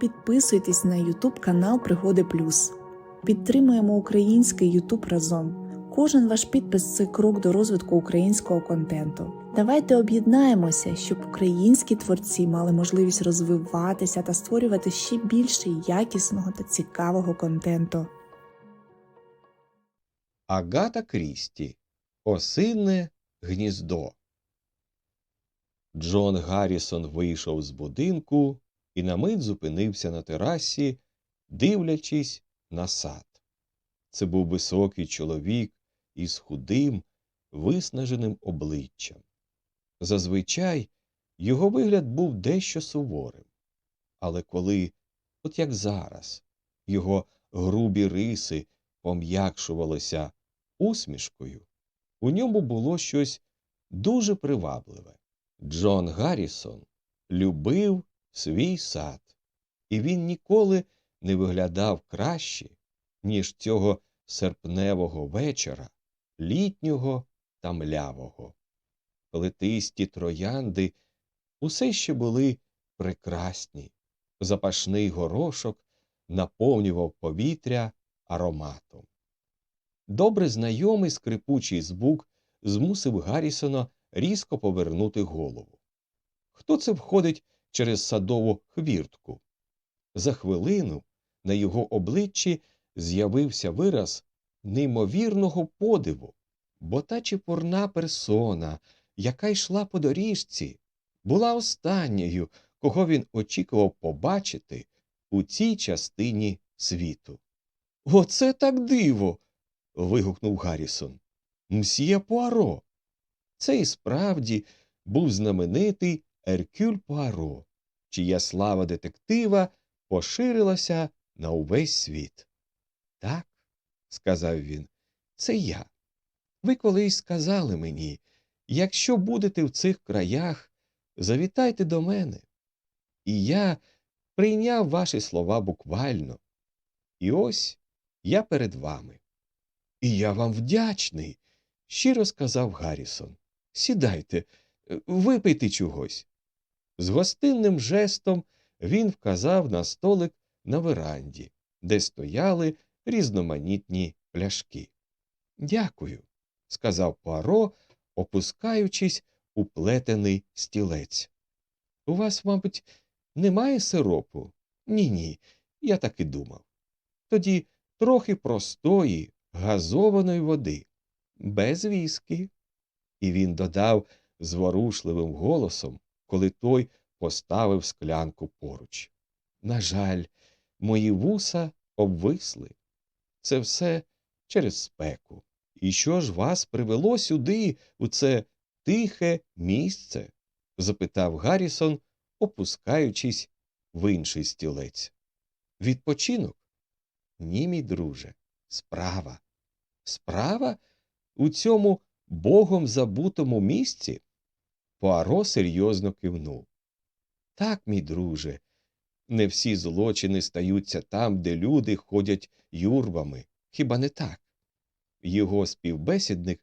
Підписуйтесь на YouTube канал Пригоди Плюс. Підтримуємо український YouTube разом. Кожен ваш підпис це крок до розвитку українського контенту. Давайте об'єднаємося, щоб українські творці мали можливість розвиватися та створювати ще більше якісного та цікавого контенту. Агата Крісті Осинне гніздо. Джон Гаррісон вийшов з будинку і на мить зупинився на терасі, дивлячись на сад. Це був високий чоловік із худим, виснаженим обличчям. Зазвичай його вигляд був дещо суворим. Але коли, от як зараз, його грубі риси пом'якшувалися усмішкою, у ньому було щось дуже привабливе. Джон Гаррісон любив свій сад, і він ніколи не виглядав краще, ніж цього серпневого вечора, літнього та млявого. Плетисті троянди усе ще були прекрасні, запашний горошок наповнював повітря ароматом. Добре знайомий скрипучий звук змусив Гаррісона різко повернути голову. Хто це входить через садову хвіртку? За хвилину на його обличчі з'явився вираз неймовірного подиву, бо та чепурна персона, яка йшла по доріжці, була останньою, кого він очікував побачити у цій частині світу. Оце так диво. вигукнув Гаррісон. Мсьє Пуаро. Це і справді був знаменитий Еркюль Пуаро, чия слава детектива поширилася на увесь світ. Так, сказав він, це я. Ви колись сказали мені, якщо будете в цих краях, завітайте до мене. І я прийняв ваші слова буквально. І ось я перед вами. І я вам вдячний, щиро сказав Гаррісон. Сідайте, випийте чогось. З гостинним жестом він вказав на столик на веранді, де стояли різноманітні пляшки. Дякую, сказав Пуаро, опускаючись у плетений стілець. У вас, мабуть, немає сиропу? Ні, ні, я так і думав. Тоді трохи простої, газованої води, без віскі. І він додав зворушливим голосом, коли той поставив склянку поруч. На жаль, мої вуса обвисли. Це все через спеку. І що ж вас привело сюди, у це тихе місце? запитав Гаррісон, опускаючись в інший стілець. Відпочинок? Ні, мій друже, справа. Справа у цьому богом забутому місці? Пуаро серйозно кивнув. Так, мій друже, не всі злочини стаються там, де люди ходять юрбами. Хіба не так? Його співбесідник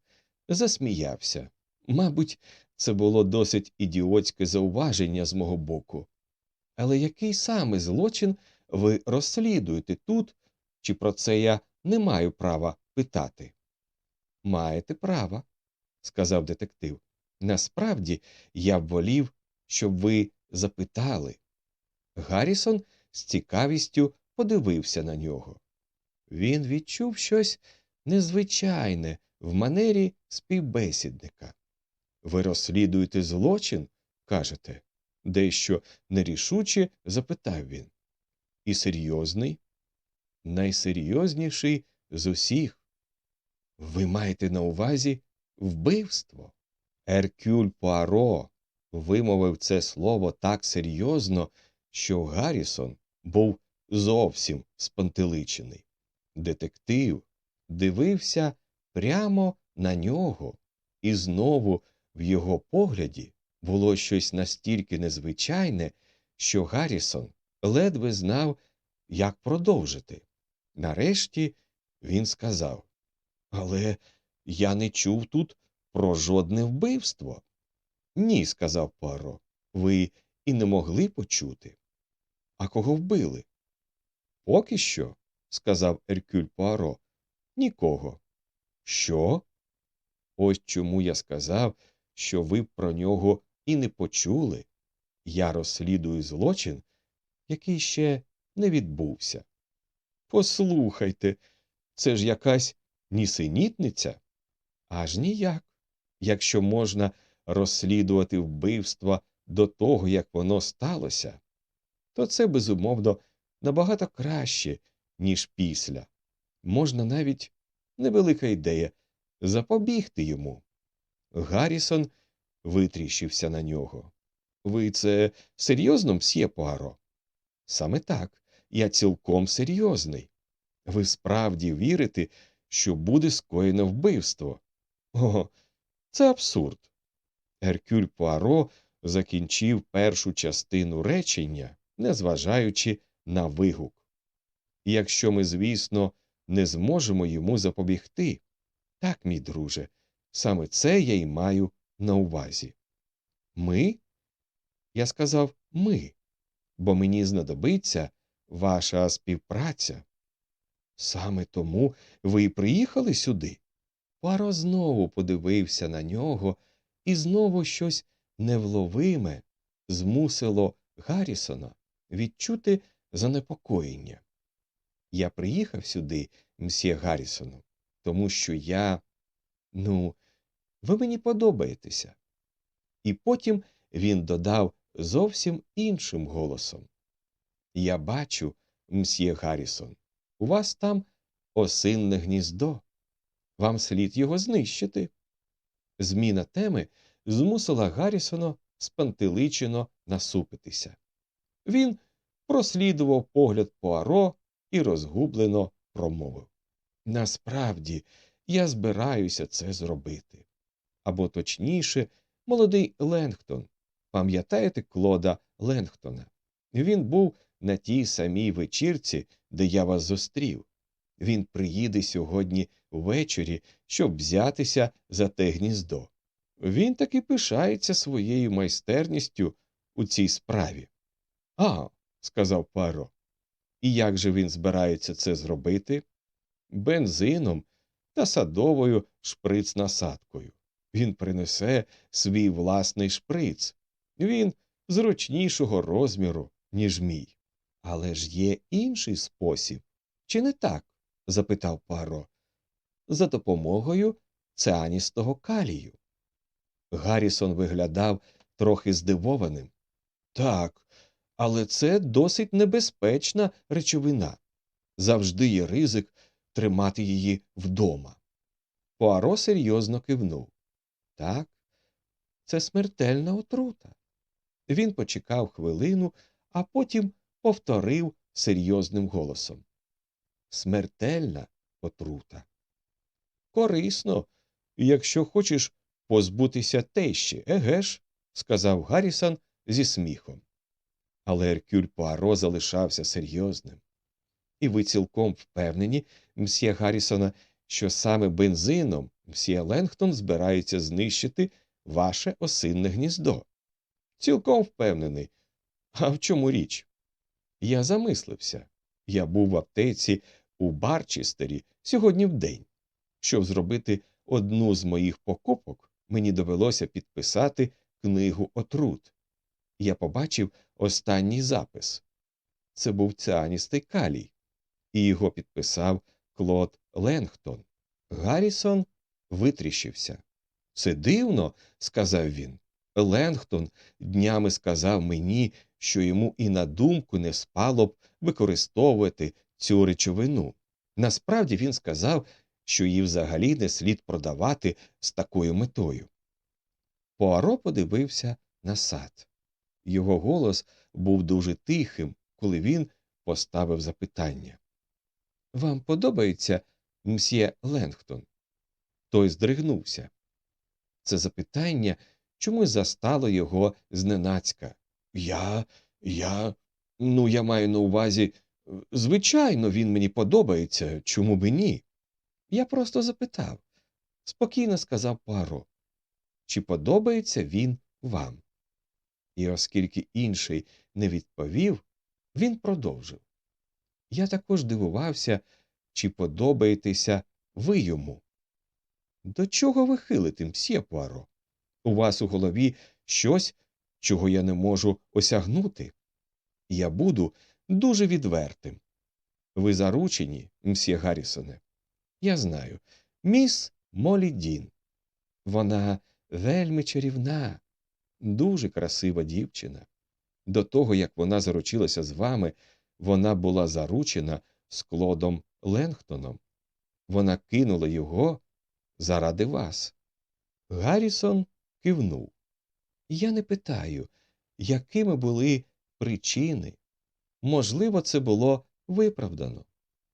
засміявся. Мабуть, це було досить ідіотське зауваження з мого боку. Але який саме злочин ви розслідуєте тут, чи про це я не маю права питати? Маєте право, сказав детектив. Насправді я б волів, щоб ви запитали. Гаррісон з цікавістю подивився на нього. Він відчув щось незвичайне в манері співбесідника. Ви розслідуєте злочин? кажете, дещо нерішуче запитав він. І серйозний? Найсерйозніший з усіх. Ви маєте на увазі вбивство? Еркюль Пуаро вимовив це слово так серйозно, що Гаррісон був зовсім спантеличений. Детектив дивився прямо на нього, і знову в його погляді було щось настільки незвичайне, що Гаррісон ледве знав, як продовжити. Нарешті він сказав Але я не чув тут про жодне вбивство. Ні, сказав Пуаро, ви і не могли почути. А кого вбили? Поки що, сказав Еркюль Пуаро, нікого. Що? Ось чому я сказав, що ви про нього і не почули. Я розслідую злочин, який ще не відбувся. Послухайте, це ж якась нісенітниця? Аж ніяк. Якщо можна розслідувати вбивство до того, як воно сталося, то це, безумовно, набагато краще, ніж після. Можна навіть невелика ідея запобігти йому. Гаррісон витріщився на нього. Ви це серйозно, мсьє Пуаро? Саме так, я цілком серйозний. Ви справді вірите, що буде скоєно вбивство? О, це абсурд. Геркюль Пуаро закінчив першу частину речення, незважаючи на вигук. Якщо ми, звісно, не зможемо йому запобігти. Так, мій друже, саме це я й маю на увазі. Ми? Я сказав ми, бо мені знадобиться ваша співпраця. Саме тому ви й приїхали сюди. Паро знову подивився на нього, і знову щось невловиме змусило Гаррісона відчути занепокоєння. Я приїхав сюди, мсьє Гаррісону, тому що я. Ну, ви мені подобаєтеся. І потім він додав зовсім іншим голосом Я бачу, мсьє Гаррісон, у вас там осинне гніздо. Вам слід його знищити. Зміна теми змусила Гаррісона спантеличено насупитися. Він прослідував погляд Пуаро і розгублено промовив Насправді, я збираюся це зробити. Або точніше, молодий Ленгтон. Пам'ятаєте Клода Ленгтона? Він був на тій самій вечірці, де я вас зустрів. Він приїде сьогодні ввечері, щоб взятися за те гніздо. Він таки пишається своєю майстерністю у цій справі. А, сказав Паро. І як же він збирається це зробити? Бензином та садовою шприц-насадкою. Він принесе свій власний шприц. Він зручнішого розміру, ніж мій. Але ж є інший спосіб. Чи не так? Запитав Паро. За допомогою цианістого калію. Гаррісон виглядав трохи здивованим. Так, але це досить небезпечна речовина. Завжди є ризик тримати її вдома. Пуаро серйозно кивнув. Так, це смертельна отрута. Він почекав хвилину, а потім повторив серйозним голосом. Смертельна отрута. Корисно, якщо хочеш позбутися тещі, еге ж, сказав Гаррісон зі сміхом. Але Еркюль Пуаро залишався серйозним. І ви цілком впевнені, мсьє Гаррісона, що саме бензином мсьє Ленгтон збирається знищити ваше осинне гніздо. Цілком впевнений. А в чому річ? Я замислився. Я був в аптеці у Барчестері сьогодні вдень. Щоб зробити одну з моїх покупок, мені довелося підписати книгу отрут. Я побачив останній запис. Це був цианістий калій, і його підписав Клод Ленгтон. Гаррісон витріщився. Це дивно, сказав він. Ленгтон днями сказав мені, що йому і на думку не спало б використовувати цю речовину. Насправді він сказав, що її взагалі не слід продавати з такою метою. Пуаро подивився на сад. Його голос був дуже тихим, коли він поставив запитання. Вам подобається мсьє Ленгтон? Той здригнувся. Це запитання чомусь застало його зненацька. Я, я, ну, я маю на увазі, звичайно, він мені подобається, чому б ні? Я просто запитав, спокійно сказав Паро, чи подобається він вам? І оскільки інший не відповів, Він продовжив. Я також дивувався, чи подобаєтеся ви йому. До чого ви хилите, мсьє Пуаро? У вас у голові щось, чого я не можу осягнути. Я буду дуже відвертим. Ви заручені, мсьє Гаррісоне. Я знаю. Міс Молі Дін. Вона вельми чарівна, дуже красива дівчина. До того, як вона заручилася з вами, вона була заручена з Клодом Ленгтоном. Вона кинула його заради вас. Гаррісон кивнув. Я не питаю, якими були причини. Можливо, це було виправдано.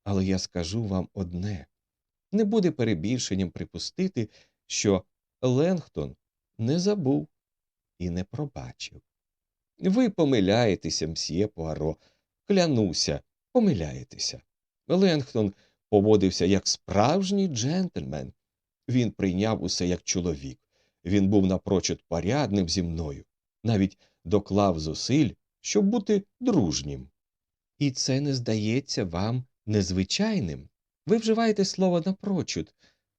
Але я скажу вам одне не буде перебільшенням припустити, що Ленгтон не забув і не пробачив. Ви помиляєтеся, мсьє Пуаро, клянуся, помиляєтеся. Ленгтон поводився як справжній джентльмен. Він прийняв усе як чоловік. Він був напрочуд порядним зі мною, навіть доклав зусиль, щоб бути дружнім. І це не здається вам незвичайним. Ви вживаєте слово напрочуд,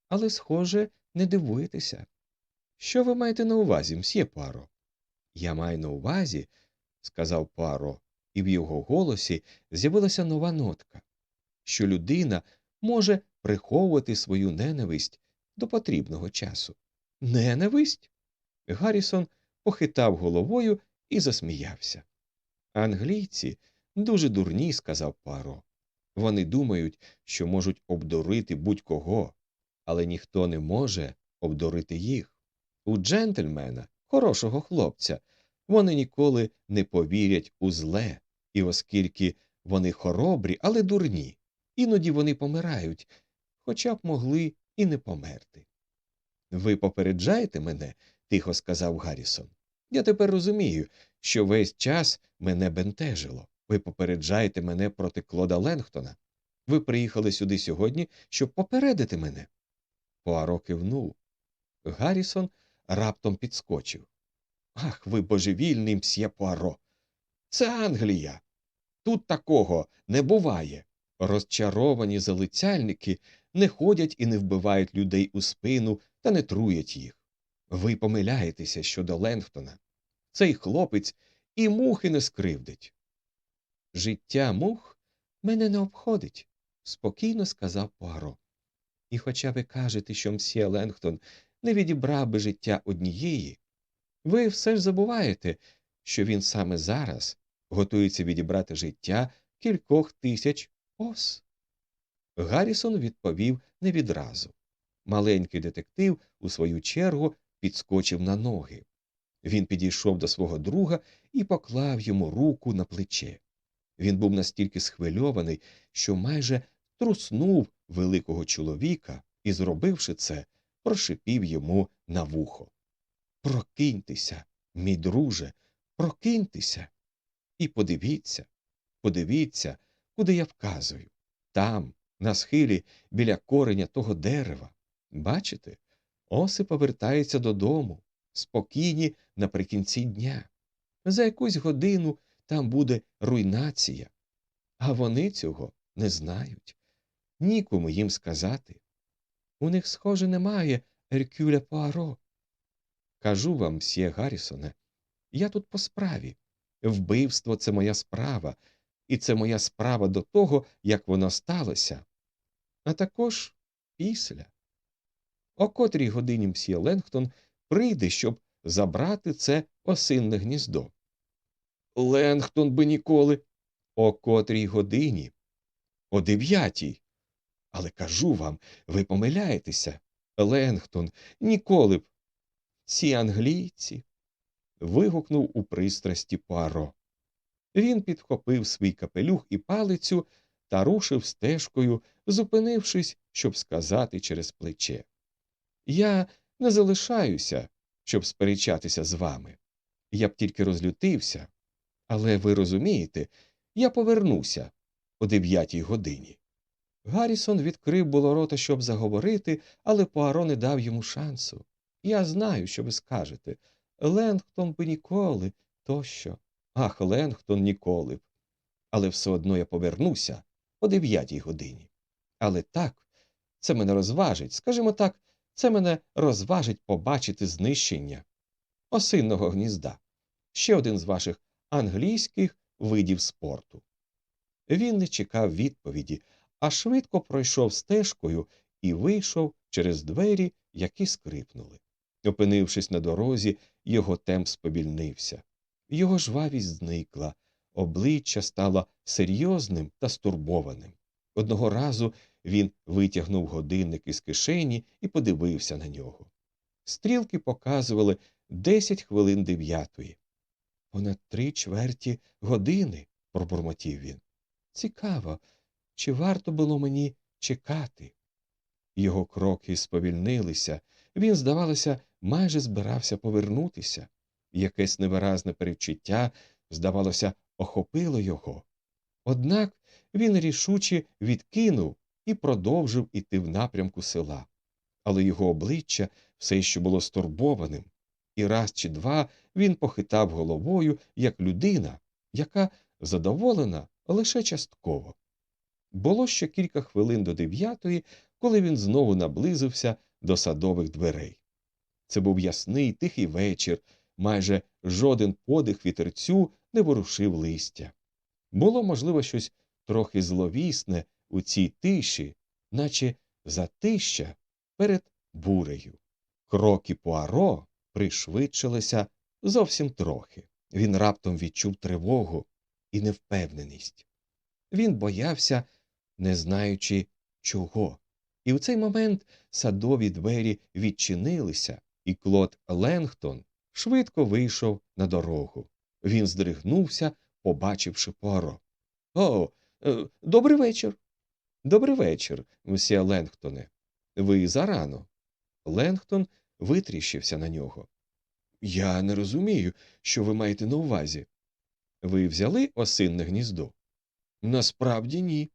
але, схоже, не дивуєтеся. Що ви маєте на увазі, мсьє Пуаро? Я маю на увазі, сказав Пуаро, і в його голосі з'явилася нова нотка, що людина може приховувати свою ненависть до потрібного часу. Ненависть? Гаррісон похитав головою і засміявся. Англійці дуже дурні, сказав Пуаро. Вони думають, що можуть обдурити будь-кого, але ніхто не може обдурити їх. У джентльмена, хорошого хлопця, вони ніколи не повірять у зле, і оскільки вони хоробрі, але дурні, іноді вони помирають, хоча б могли і не померти. Ви попереджаєте мене, тихо сказав Гаррісон. Я тепер розумію, що весь час мене бентежило. Ви попереджаєте мене проти Клода Ленгтона. Ви приїхали сюди сьогодні, щоб попередити мене. Пуаро кивнув. Гаррісон раптом підскочив. Ах, ви божевільний мсьє Пуаро. Це Англія. Тут такого не буває. Розчаровані залицяльники не ходять і не вбивають людей у спину та не труять їх. Ви помиляєтеся щодо Ленгтона. Цей хлопець і мухи не скривдить. Життя мух мене не обходить, спокійно сказав Пуаро. І хоча ви кажете, що мсьє Ленгтон не відібрав би життя однієї, ви все ж забуваєте, що він саме зараз готується відібрати життя кількох тисяч ос. Гаррісон відповів не відразу. Маленький детектив, у свою чергу, підскочив на ноги. Він підійшов до свого друга і поклав йому руку на плече. Він був настільки схвильований, що майже труснув великого чоловіка і, зробивши це, прошипів йому на вухо. Прокиньтеся, мій друже, прокиньтеся. І подивіться, подивіться, куди я вказую. Там, на схилі, біля кореня того дерева. Бачите, оси повертаються додому, спокійні наприкінці дня. За якусь годину там буде руйнація, а вони цього не знають. Нікому їм сказати. У них, схоже, немає Еркюля Пуаро. Кажу вам, мсьє Гаррісоне, я тут по справі. Вбивство це моя справа, і це моя справа до того, як воно сталося, а також після. О котрій годині мсьє Ленгтон прийде, щоб забрати це осинне гніздо. Ленгтон би ніколи. О котрій годині? О дев'ятій. Але кажу вам, ви помиляєтеся. Ленгтон ніколи б. Ці англійці. вигукнув у пристрасті Пуаро. Він підхопив свій капелюх і палицю та рушив стежкою, зупинившись, щоб сказати через плече. Я не залишаюся, щоб сперечатися з вами. Я б тільки розлютився, але ви розумієте, я повернуся о дев'ятій годині. Гаррісон відкрив було рота, щоб заговорити, але Пуаро не дав йому шансу. Я знаю, що ви скажете. Ленгтон би ніколи тощо. Ах, Ленгтон ніколи б. але все одно я повернуся о дев'ятій годині. Але так, це мене розважить, скажімо так, це мене розважить побачити знищення осинного гнізда, ще один з ваших англійських видів спорту. Він не чекав відповіді, а швидко пройшов стежкою і вийшов через двері, які скрипнули. Опинившись на дорозі, його темп сповільнився. Його жвавість зникла, обличчя стало серйозним та стурбованим. Одного разу він витягнув годинник із кишені і подивився на нього. Стрілки показували десять хвилин дев'ятої. Понад три чверті години, пробурмотів він. Цікаво, чи варто було мені чекати? Його кроки сповільнилися, він, здавалося, майже збирався повернутися. Якесь невиразне передчуття, здавалося, охопило його. Однак він рішуче відкинув і продовжив іти в напрямку села. Але його обличчя все ще було стурбованим, і раз чи два він похитав головою, як людина, яка задоволена лише частково. Було ще кілька хвилин до дев'ятої, коли він знову наблизився до садових дверей. Це був ясний тихий вечір, майже жоден подих вітерцю не ворушив листя. Було, можливо, щось трохи зловісне у цій тиші, наче затища перед бурею. Кроки Пуаро пришвидшилися зовсім трохи. Він раптом відчув тривогу і невпевненість. Він боявся, не знаючи чого. І в цей момент садові двері відчинилися, і Клод Ленгтон швидко вийшов на дорогу. Він здригнувся, побачивши Пуаро. О, е, добрий вечір. Добрий вечір, мсьє Ленгтоне. Ви зарано. Ленгтон витріщився на нього. Я не розумію, що ви маєте на увазі. Ви взяли осинне гніздо? Насправді ні.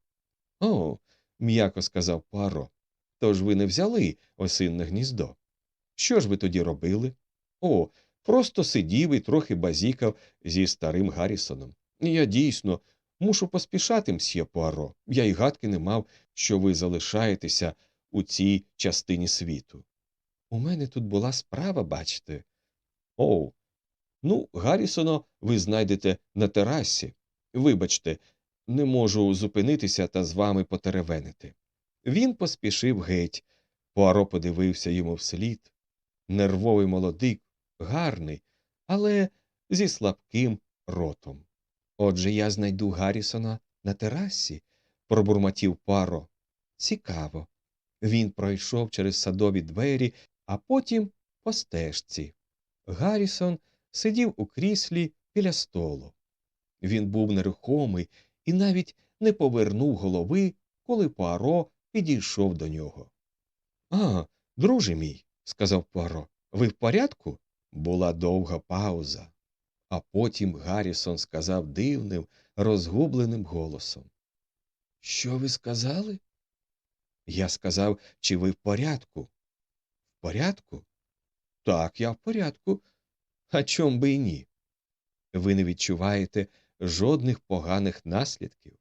О, м'яко сказав Пуаро. Тож ви не взяли осинне гніздо. Що ж ви тоді робили? О, просто сидів і трохи базікав зі старим Гаррісоном. Я дійсно мушу поспішати, мсьє Пуаро. Я й гадки не мав, що ви залишаєтеся у цій частині світу. У мене тут була справа, бачите. Оу. Ну, Гаррісона ви знайдете на терасі. Вибачте, не можу зупинитися та з вами потеревенити. Він поспішив геть. Пуаро подивився йому вслід. Нервовий молодик, гарний, але зі слабким ротом. Отже, я знайду Гаррісона на терасі, пробурмотів Пуаро. Цікаво. Він пройшов через садові двері, а потім по стежці. Гаррісон сидів у кріслі біля столу. Він був нерухомий і навіть не повернув голови, коли Пуаро підійшов до нього. А, друже мій, сказав Пуаро, ви в порядку? Була довга пауза. А потім Гаррісон сказав дивним, розгубленим голосом. Що ви сказали? Я сказав, чи ви в порядку? В порядку? Так, я в порядку. А чом би й ні? Ви не відчуваєте жодних поганих наслідків.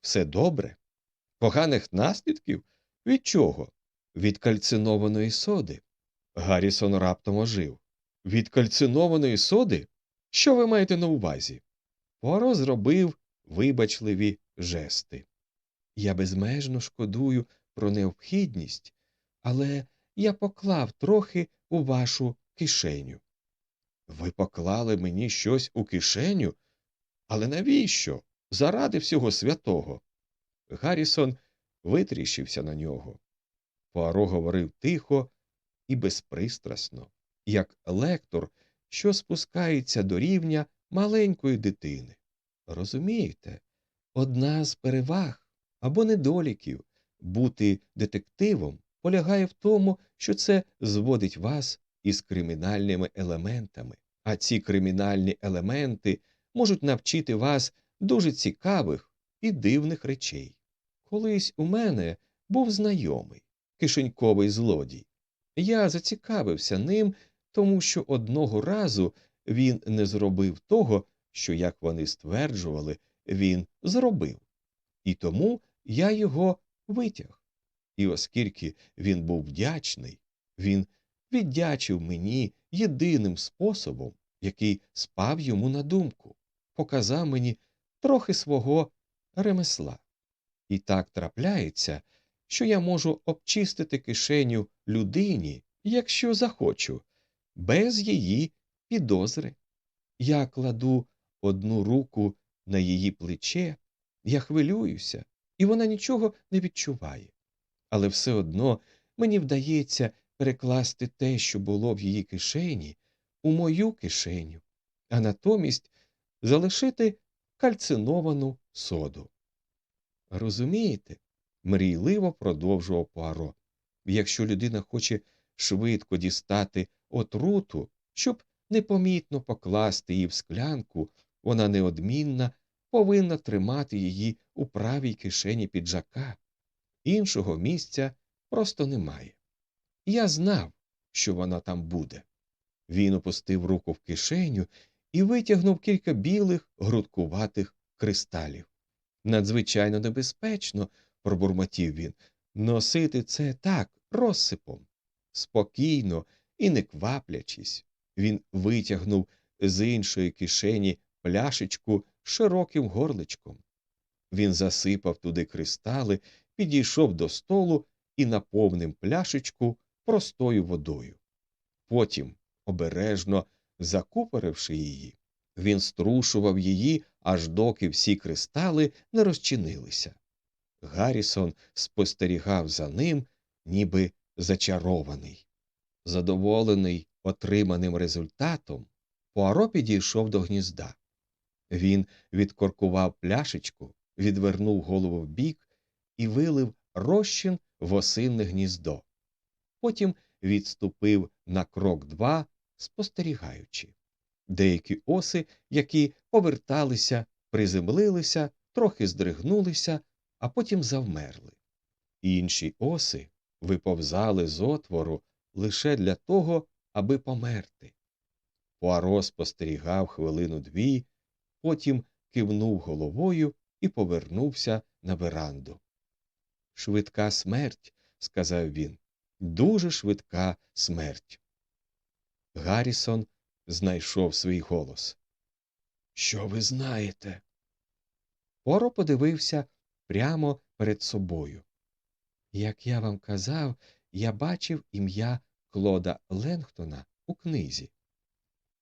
Все добре? Поганих наслідків? Від чого? Від кальцинованої соди. Гаррісон раптом ожив. Від кальцинованої соди? Що ви маєте на увазі? Поро зробив вибачливі жести. Я безмежно шкодую про необхідність, але я поклав трохи у вашу кишеню. Ви поклали мені щось у кишеню? Але навіщо? Заради всього святого. Гаррісон витріщився на нього. Пуаро говорив тихо і безпристрасно, як лектор, що спускається до рівня маленької дитини. Розумієте, одна з переваг або недоліків бути детективом полягає в тому, що це зводить вас із кримінальними елементами, а ці кримінальні елементи можуть навчити вас дуже цікавих і дивних речей. Колись у мене був знайомий, кишеньковий злодій. Я зацікавився ним, тому що одного разу він не зробив того, що, як вони стверджували, він зробив. І тому я його витяг. І оскільки він був вдячний, він віддячив мені єдиним способом, який спав йому на думку, показав мені трохи свого ремесла. І так трапляється, що я можу обчистити кишеню людині, якщо захочу, без її підозри. Я кладу одну руку на її плече, я хвилююся, і вона нічого не відчуває. Але все одно мені вдається перекласти те, що було в її кишені, у мою кишеню, а натомість залишити кальциновану соду. Розумієте? мрійливо продовжував Пуаро. Якщо людина хоче швидко дістати отруту, щоб непомітно покласти її в склянку, вона неодмінно повинна тримати її у правій кишені піджака. Іншого місця просто немає. Я знав, що вона там буде. Він опустив руку в кишеню і витягнув кілька білих грудкуватих кристалів. Надзвичайно небезпечно, пробурмотів він, носити це так, розсипом. Спокійно і не кваплячись, він витягнув з іншої кишені пляшечку широким горличком. Він засипав туди кристали, підійшов до столу і наповнив пляшечку простою водою. Потім, обережно закупоривши її, він струшував її, аж доки всі кристали не розчинилися. Гаррісон спостерігав за ним, ніби зачарований. Задоволений отриманим результатом, Пуаро підійшов до гнізда. Він відкоркував пляшечку, відвернув голову вбік і вилив розчин в осинне гніздо. Потім відступив на крок два, спостерігаючи. Деякі оси, які поверталися, приземлилися, трохи здригнулися, а потім завмерли. Інші оси виповзали з отвору лише для того, аби померти. Пуаро спостерігав хвилину дві, потім кивнув головою і повернувся на веранду. Швидка смерть, сказав він, дуже швидка смерть. Гаррісон знайшов свій голос. Що ви знаєте? Поро подивився прямо перед собою. Як я вам казав, я бачив ім'я Клода Ленгтона у книзі.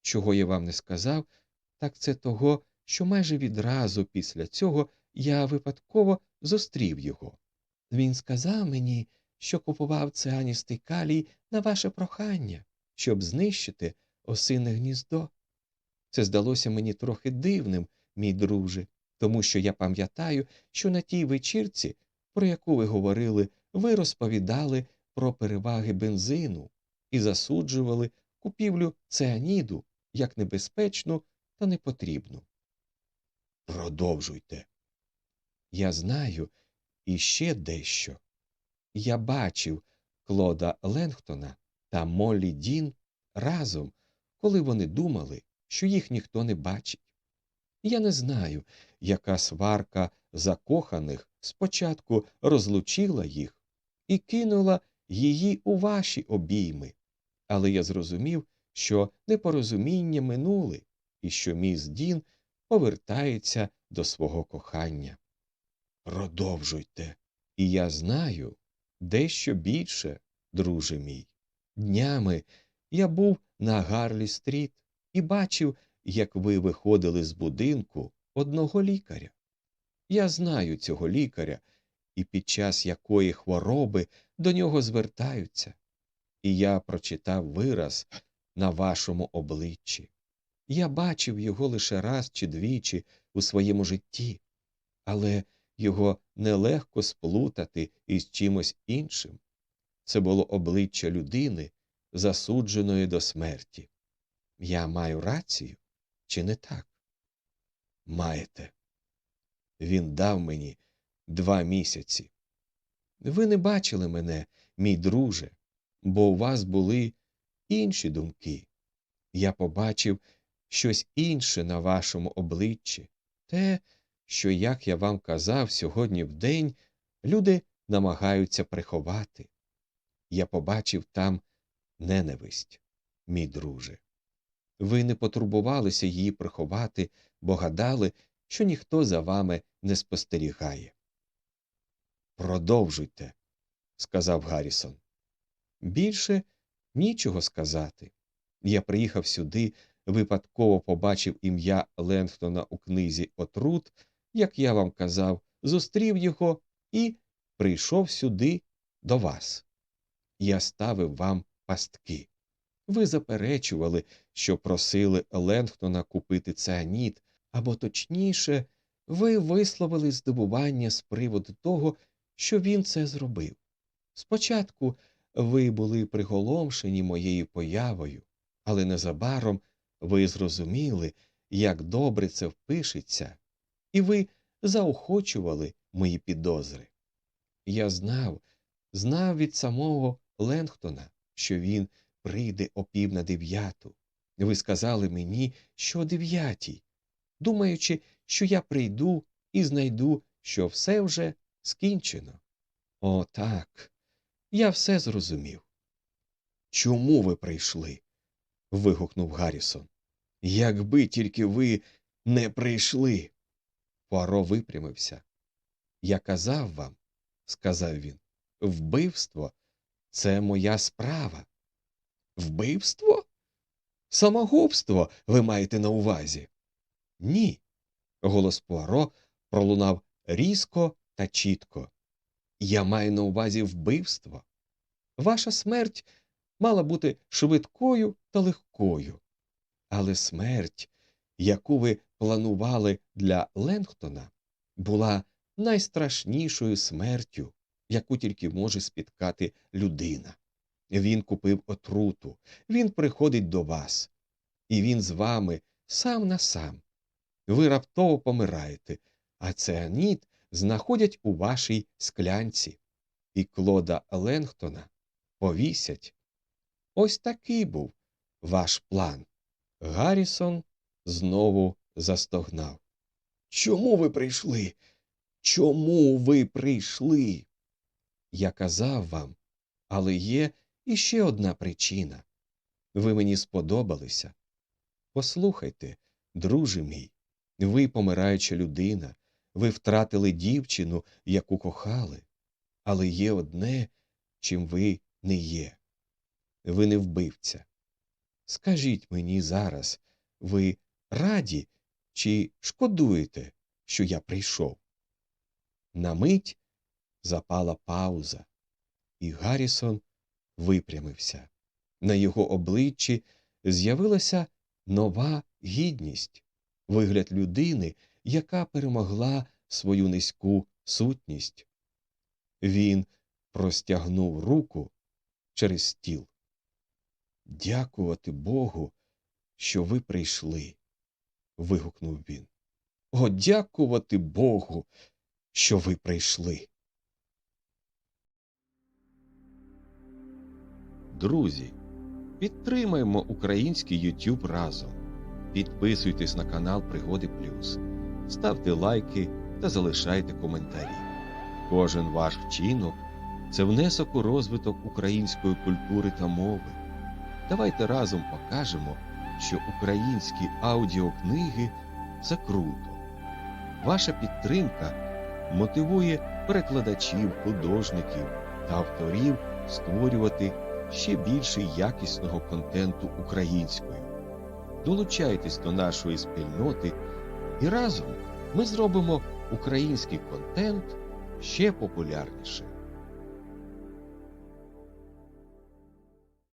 Чого я вам не сказав, так це того, що майже відразу після цього я випадково зустрів його. Він сказав мені, що купував цианістий калій на ваше прохання, щоб знищити осине гніздо. Це здалося мені трохи дивним, мій друже, тому що я пам'ятаю, що на тій вечірці, про яку ви говорили, ви розповідали про переваги бензину і засуджували купівлю цианіду як небезпечну та непотрібну. Продовжуйте. Я знаю іще дещо. Я бачив Клода Ленгтона та Моллі Дін разом, коли вони думали, що їх ніхто не бачить. Я не знаю, яка сварка закоханих спочатку розлучила їх і кинула її у ваші обійми, але я зрозумів, що непорозуміння минули і що міс Дін повертається до свого кохання. Продовжуйте, і я знаю дещо більше, друже мій. Днями я був на Гарлі стріт і бачив, як ви виходили з будинку одного лікаря. Я знаю цього лікаря, і під час якої хвороби до нього звертаються. І я прочитав вираз на вашому обличчі. Я бачив його лише раз чи двічі у своєму житті, але його нелегко сплутати із чимось іншим. Це було обличчя людини, засудженої до смерті. Я маю рацію, чи не так? Маєте. Він дав мені два місяці. Ви не бачили мене, мій друже, бо у вас були інші думки. Я побачив щось інше на вашому обличчі, те, що, як я вам казав сьогодні вдень, люди намагаються приховати. Я побачив там ненависть, мій друже. Ви не потурбувалися її приховати, бо гадали, що ніхто за вами не спостерігає. Продовжуйте, сказав Гаррісон. Більше нічого сказати. Я приїхав сюди, випадково побачив ім'я Ленгтона у книзі Отрут, як я вам казав, зустрів його і прийшов сюди до вас. Я ставив вам пастки. Ви заперечували, що просили Ленгтона купити цианіт, або точніше, ви висловили здивування з приводу того, що він це зробив. Спочатку ви були приголомшені моєю появою, але незабаром ви зрозуміли, як добре це впишеться, і ви заохочували мої підозри. Я знав, знав від самого Ленгтона, що він прийде о пів на дев'яту. Ви сказали мені, що о дев'ятій, думаючи, що я прийду і знайду, що все вже скінчено. О, так, я все зрозумів. Чому ви прийшли? вигукнув Гаррісон. Якби тільки ви не прийшли. Пуаро випрямився. Я казав вам, сказав він, вбивство це моя справа. Вбивство? Самогубство ви маєте на увазі? Ні. Голос Пуаро пролунав різко та чітко. Я маю на увазі вбивство. Ваша смерть мала бути швидкою та легкою. Але смерть, яку ви планували для Ленгтона, була найстрашнішою смертю, яку тільки може спіткати людина. Він купив отруту, він приходить до вас, і він з вами сам на сам. Ви раптово помираєте, а цианіт знаходять у вашій склянці, і Клода Ленгтона повісять. Ось такий був ваш план. Гаррісон знову застогнав. Чому ви прийшли? Чому ви прийшли? Я казав вам, але є іще одна причина. Ви мені сподобалися. Послухайте, друже мій, ви помираюча людина, ви втратили дівчину, яку кохали, але є одне, чим ви не є. Ви не вбивця. Скажіть мені зараз, ви раді чи шкодуєте, що я прийшов? На мить запала пауза, і Гаррісон випрямився. На його обличчі з'явилася нова гідність, вигляд людини, яка перемогла свою низьку сутність. Він простягнув руку через стіл. Дякувати Богу, що ви прийшли. Вигукнув він. О, дякувати Богу, що ви прийшли. Друзі, підтримаємо український YouTube разом. Підписуйтесь на канал Пригоди Плюс, ставте лайки та залишайте коментарі. Кожен ваш вчинок це внесок у розвиток української культури та мови. Давайте разом покажемо, що українські аудіокниги це круто. Ваша підтримка мотивує перекладачів, художників та авторів створювати ще більше якісного контенту українською. Долучайтесь до нашої спільноти, і разом ми зробимо український контент ще популярнішим.